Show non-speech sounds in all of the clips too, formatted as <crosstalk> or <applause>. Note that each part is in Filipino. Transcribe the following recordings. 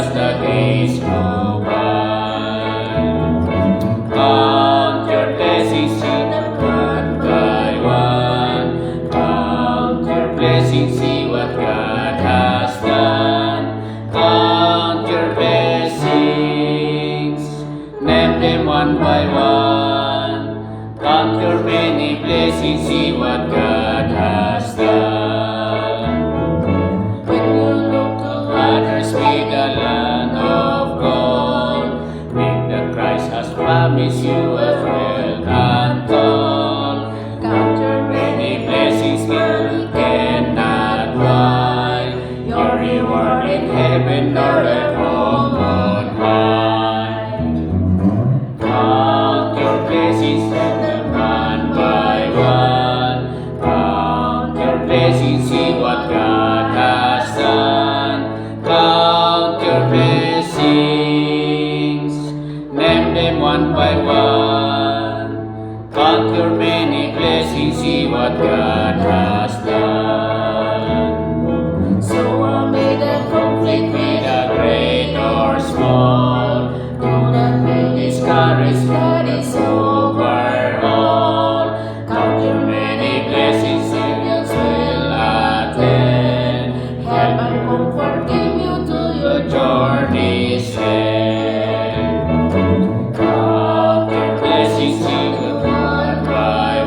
as the days go with a land of gold, think that Christ has promised you them one by one. Count your many blessings, see what God has done.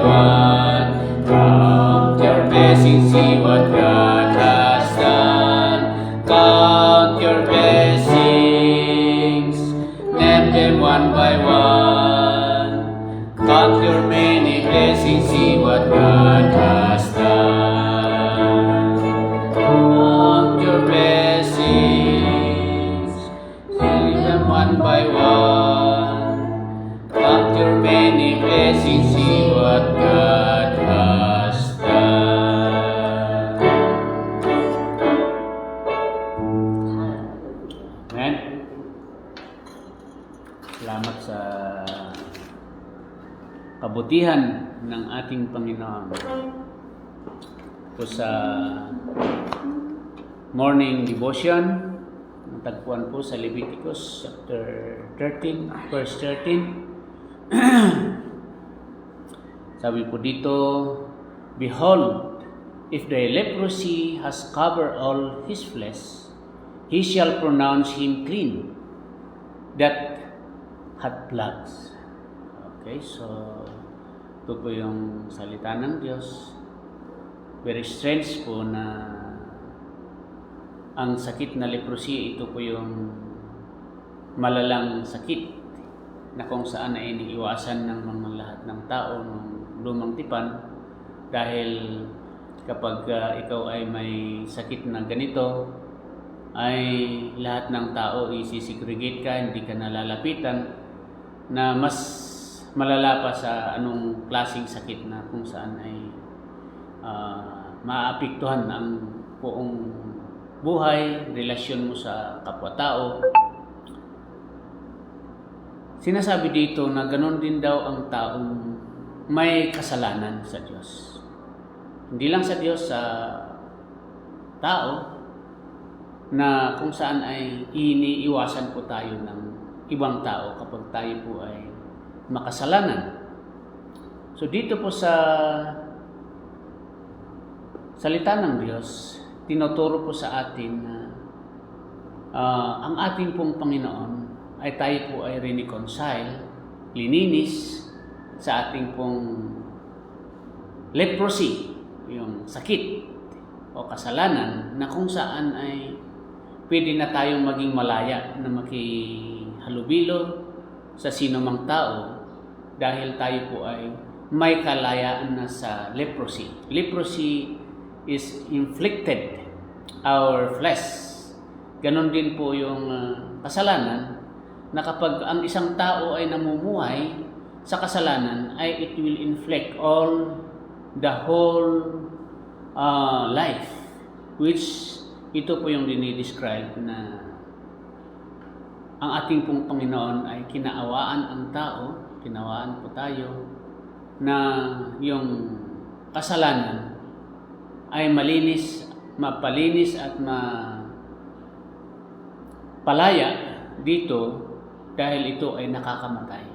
Kalau. Kabutihan ng ating Panginoon. Ito sa morning devotion, natagpuan po sa Leviticus chapter 13, verse 13. <clears throat> Sabi po dito, Behold, if the leprosy has covered all his flesh, he shall pronounce him clean that had plagues. Okay, so ito po yung salita ng Diyos. Very strange po na ang sakit na leprosy, ito po yung malalang sakit na kung saan ay iniiwasan ng mga lahat ng tao ng lumang tipan dahil kapag ah, ikaw ay may sakit na ganito ay lahat ng tao isisegregate ka, hindi ka nalalapitan na mas malala pa sa anong klasing sakit na kung saan ay ah, maapektuhan ang buong buhay, relasyon mo sa kapwa-tao. Sinasabi dito na ganoon din daw ang taong may kasalanan sa Diyos. Hindi lang sa Diyos, sa tao, na kung saan ay iniiwasan po tayo ng ibang tao kapag tayo po ay makasalanan. So dito po sa salita ng Diyos, tinuturo po sa atin na ah, ang ating pong Panginoon ay tayo po ay reconcile lininis sa ating pong leprosy, yung sakit o kasalanan na kung saan ay pwede na tayong maging malaya na makihalubilo sa sino mang tao dahil tayo po ay may kalayaan na sa leprosy. Leprosy is inflicted our flesh. Ganon din po yung ah, kasalanan na kapag ang isang tao ay namumuhay sa kasalanan ay it will inflict all the whole uh, life which ito po yung dinidescribe na ang ating pong Panginoon ay kinaawaan ang tao, kinawaan po tayo na yung kasalanan ay malinis, mapalinis at ma palaya dito dahil ito ay nakakamatay.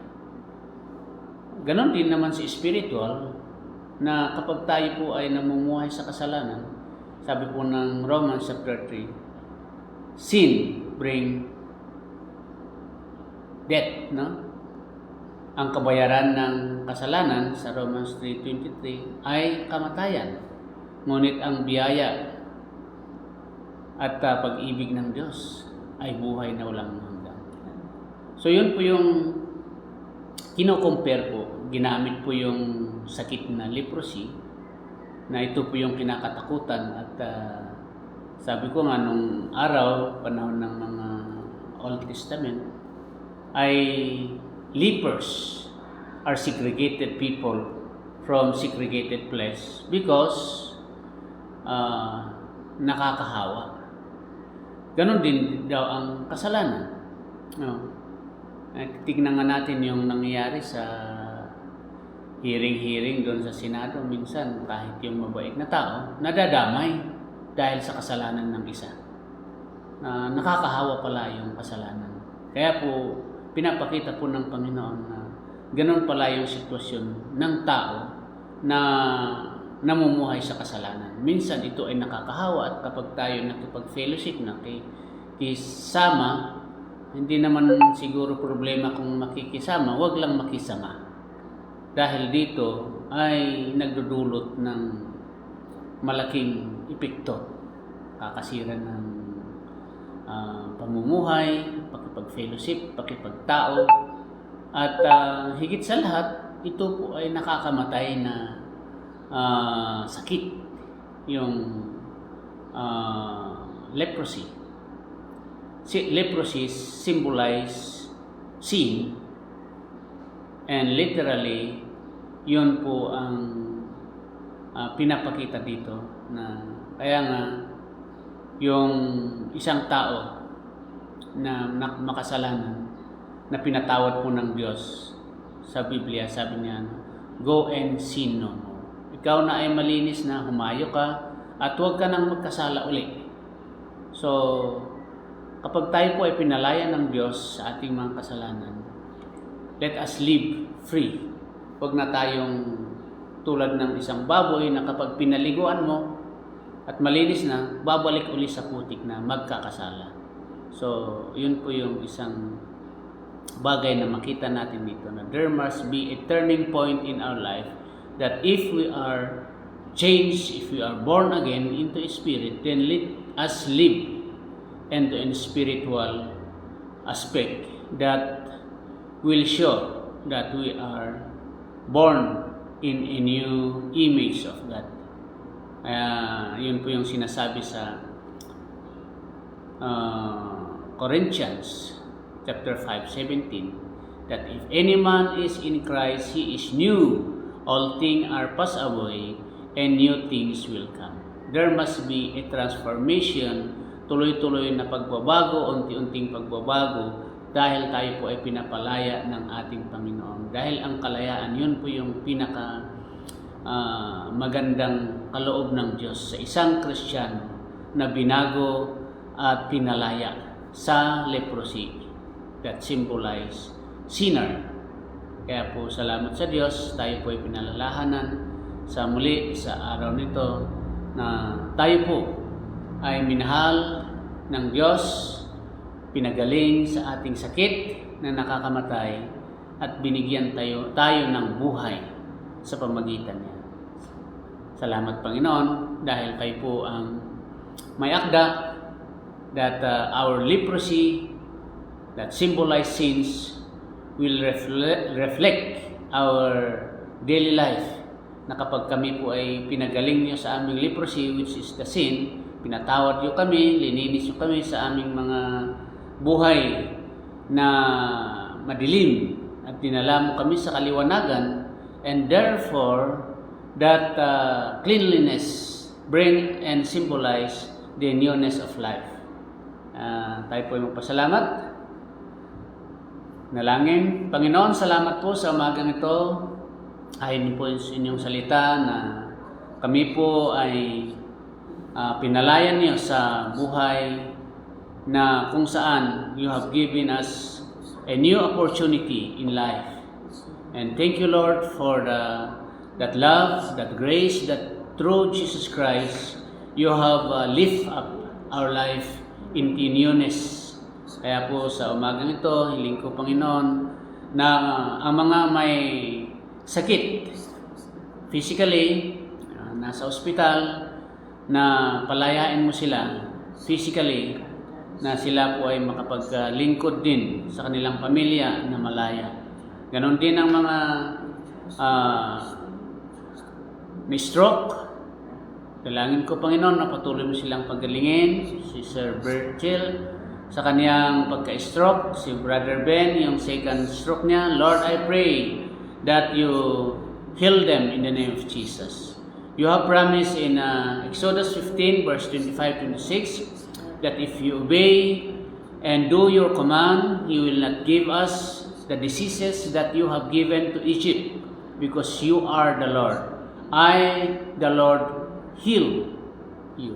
Ganon din naman si spiritual na kapag tayo po ay namumuhay sa kasalanan, sabi po ng Romans chapter 3, sin bring death, no? Ang kabayaran ng kasalanan sa Romans 3.23 ay kamatayan. Ngunit ang biyaya at uh, pag-ibig ng Diyos ay buhay na walang hanggan. So yun po yung kino-compare po, ginamit po yung sakit na leprosy na ito po yung kinakatakutan at ah, sabi ko nga nung araw, panahon ng mga Old Testament, ay lepers are segregated people from segregated place because ah, nakakahawa. Ganon din daw ang kasalanan. No? Tignan nga natin yung nangyayari sa hearing-hearing doon sa Senado. Minsan, kahit yung mabait na tao, nadadamay dahil sa kasalanan ng isa. Na nakakahawa pala yung kasalanan. Kaya po, pinapakita po ng Panginoon na ganun pala yung sitwasyon ng tao na namumuhay sa kasalanan. Minsan ito ay nakakahawa at kapag tayo nakipag-fellowship na kay, kisama, hindi naman siguro problema kung makikisama, wag lang makisama. Dahil dito ay nagdudulot ng malaking epekto. Kakasira ng ah, pamumuhay, pakipag-fellowship, pakipagtao, at ah, higit sa lahat, ito po ay nakakamatay na ah, sakit, yung ah, leprosy. Si leprosy symbolize sin and literally yun po ang ah, pinapakita dito na kaya nga yung isang tao na, na makasalanan na pinatawad po ng Diyos sa Biblia sabi niya go and sin no more ikaw na ay malinis na humayo ka at huwag ka nang magkasala uli so kapag tayo po ay pinalaya ng Diyos sa ating mga kasalanan let us live free. Huwag na tayong tulad ng isang baboy na kapag pinaliguan mo at malinis na, babalik uli sa putik na magkakasala. So, yun po yung isang bagay na makita natin dito na there must be a turning point in our life that if we are changed, if we are born again into spirit, then let us live into a spiritual aspect that will show that we are born in a new image of God. Kaya yun po yung sinasabi sa uh, Corinthians chapter 5, 17 that if any man is in Christ, he is new. All things are passed away and new things will come. There must be a transformation, tuloy-tuloy na pagbabago, unti-unting pagbabago dahil tayo po ay pinapalaya ng ating Panginoon. Dahil ang kalayaan, yun po yung pinaka ah, magandang kaloob ng Diyos sa isang Kristiyano na binago at pinalaya sa leprosy that symbolize sinner. Kaya po salamat sa Diyos, tayo po ay pinalalahanan sa muli sa araw nito na tayo po ay minahal ng Diyos pinagaling sa ating sakit na nakakamatay at binigyan tayo, tayo ng buhay sa pamagitan niya. Salamat Panginoon dahil kayo po ang may akda that uh, our leprosy that symbolize sins will reflect, reflect our daily life na kapag kami po ay pinagaling niyo sa aming leprosy which is the sin, pinatawad niyo kami, lininis niyo kami sa aming mga buhay na madilim at dinala mo kami sa kaliwanagan and therefore that uh, cleanliness bring and symbolize the newness of life. Ah, tayo po ay magpasalamat. Nalangin. Panginoon, salamat po sa umagang ito. Ayon po sa inyong salita na kami po ay ah, pinalayan niyo sa buhay na kung saan you have given us a new opportunity in life. And thank you, Lord, for the, that love, that grace, that through Jesus Christ, you have uh, lift up our life into newness. Kaya po sa umagang ito, hiling ko Panginoon na uh, ang mga may sakit physically, uh, nasa ospital, na palayain mo sila physically, na sila po ay makapaglingkod din sa kanilang pamilya na malaya. Ganon din ang mga ah, may stroke. Dalangin ko, Panginoon, na patuloy mo silang pagalingin. Si Sir Virgil, sa kaniyang pagka-stroke. Si Brother Ben, yung second stroke niya. Lord, I pray that you heal them in the name of Jesus. You have promised in uh, Exodus 15, verse 25-26, that if you obey and do your command, you will not give us the diseases that you have given to Egypt, because you are the Lord. I, the Lord, heal you.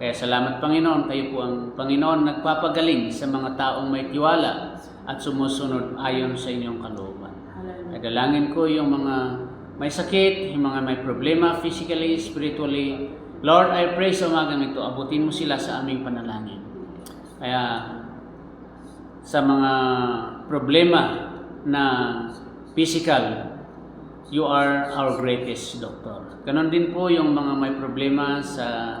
Kaya salamat Panginoon, kayo po ang Panginoon nagpapagaling sa mga taong may tiwala at sumusunod ayon sa inyong kalooban. Kaya dalangin ko yung mga may sakit, yung mga may problema physically, spiritually. Lord, I pray sa umagang ito, abutin mo sila sa aming panalangin. Kaya sa mga problema na physical, you are our greatest doctor. Ganon din po yung mga may problema sa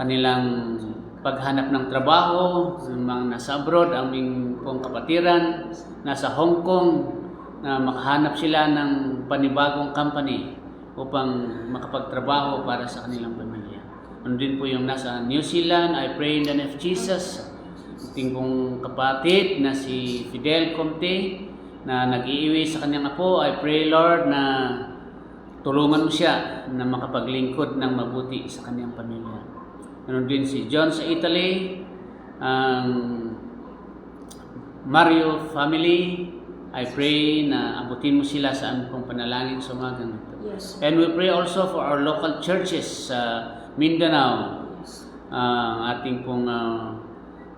kanilang paghanap ng trabaho, yung mga nasa abroad, aming pong kapatiran, nasa Hong Kong, na makahanap sila ng panibagong company upang makapagtrabaho para sa kanilang pamilya. Ano din po yung nasa New Zealand, I pray in the name of Jesus, ating pong kapatid na si Fidel Comte na nag-iiwi sa kanyang apo, I pray Lord na tulungan mo siya na makapaglingkod ng mabuti sa kanyang pamilya. Ano din si John sa Italy, ang Mario family, I pray na abutin mo sila sa aming panalangin sa umagang ito. Yes. And we pray also for our local churches sa Mindanao, ang ating pong ah,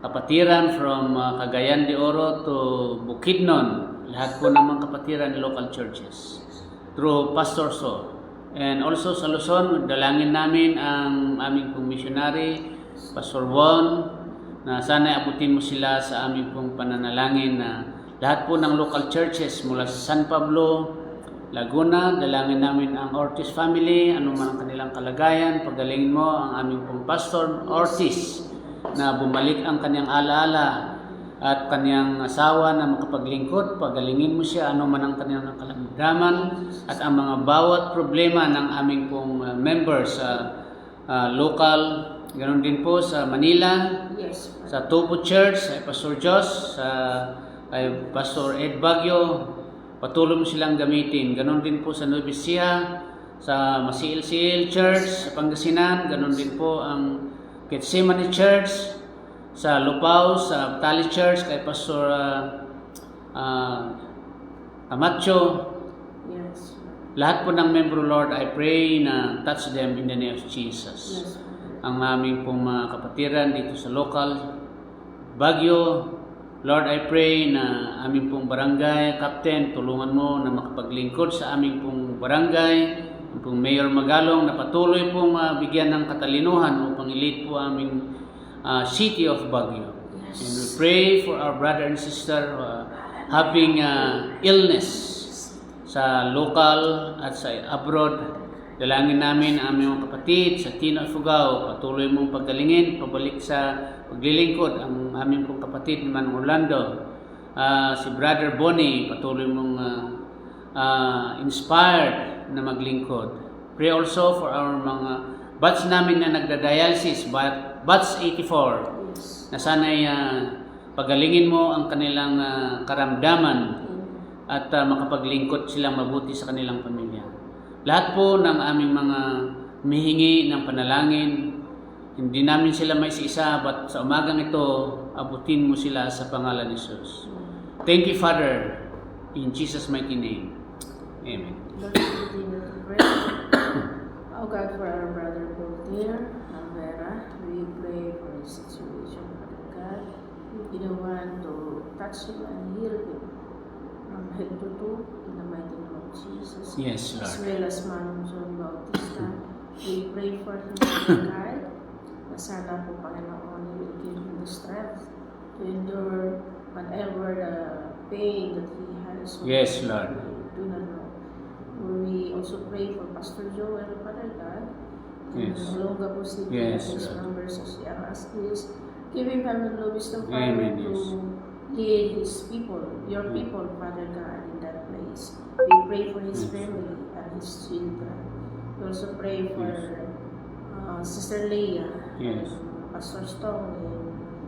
kapatiran from ah, Cagayan de Oro to Bukidnon, lahat po ng mga kapatiran local churches through Pastor So. And also sa Luzon, dalangin namin ang aming pong missionary, Pastor Juan, na sana abutin mo sila sa aming pong pananalangin na lahat po ng local churches mula sa San Pablo, Laguna, dalangin namin ang Ortiz family, ano man ang kanilang kalagayan, pagalingin mo ang aming pong pastor Ortiz na bumalik ang kanyang alaala at kanyang asawa na makapaglingkod, pagalingin mo siya ano man ang kanyang kalamdaman at ang mga bawat problema ng aming pong uh, members sa uh, local, ganoon din po sa Manila, Yes. sa Tubo Church, kay Pastor Jos, sa kay Pastor Ed Bagyo, patuloy mo silang gamitin. Ganon din po sa Nueva Ecija, sa Masiil-Siil Church, sa Pangasinan, ganon din po ang Gethsemane Church, sa Lupao, sa Tali Church, kay Pastor uh, uh, Camacho, Yes. lahat po ng membro Lord, I pray na touch them in the name of Jesus Yes. ang aming pong mga kapatiran dito sa local Baguio. Lord, I pray na aming pong barangay captain, tulungan mo na makapaglingkod sa aming pong barangay, ang pong Mayor Magalong na patuloy pong ah, bigyan ng katalinuhan upang ilit po aming ah, city of Baguio. And we pray for our brother and sister uh, having uh, illness sa local at sa abroad. Dalangin namin ang aming mga kapatid sa Tino at Fugao. Patuloy mong paggalingin, pabalik sa paglilingkod ang aming pong kapatid ni Manong Orlando. Ah, si Brother Bonnie, patuloy mong ah, ah, inspired na maglingkod. Pray also for our mga batch namin na nagda-dialysis, bat- batch 84 na sana'y ah, pagalingin mo ang kanilang ah, karamdaman at ah, makapaglingkod silang mabuti sa kanilang pamilya. Lahat po ng aming mga mihingi ng panalangin, hindi namin sila may isa but sa umagang ito, abutin mo sila sa pangalan ni Jesus. Thank you, Father, in Jesus' mighty name. Amen. Pray. <coughs> Oh God, for our brother Voltaire, Alvera, we pray for his situation, Father God. You the one to touch him and heal him from head to toe in the mighty name of Jesus. Yes, Lord. As well as Manong John Bautista, we pray for him, Father God. Na sana po, Panginoon, you will give him the strength to endure whatever the pain that he has. Yes, Lord. We do not know. We also pray for Pastor Joel, Father God. Yes. Malunga po si Yes, his Lord. members as young as he is. Give him heaven and wisdom, Father, Amen, to yes. lead his people, your Mm. people, Father God, in that place. We pray for his Yes. family and his children. We also pray for Yes. uh, Sister Leah, Yes. and Pastor Stone,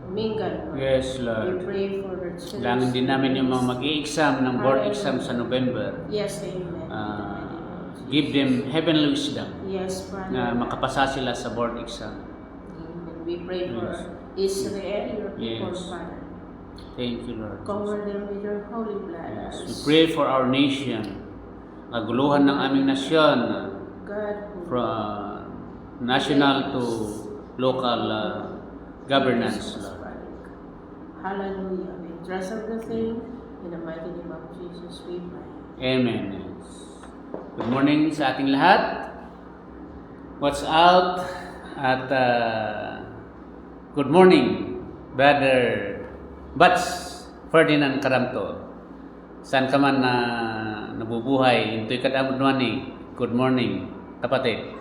Mingan. Lord. Yes, We Lord. pray for the church. Kailangan din namin yung mga mag-i-exam ng board exam sa November. Yes, amen. Uh, give them heavenly wisdom Yes, Father. na makapasa sila sa board exam. Amen. We pray for Yes. Israel, your people, Yes. Father. Thank you, Lord. Cover them with your holy blood. Yes. We pray for our nation. Kaguluhan ng aming nasyon God from national to local uh, governance. Lord. Hallelujah. We trust everything in the mighty name of Jesus we pray. Amen. Good morning sa ating lahat. What's out at uh, good morning, Brother Bats Ferdinand Karamto. Saan ka man na nabubuhay, into'y kadamod ni. Good morning, kapatid.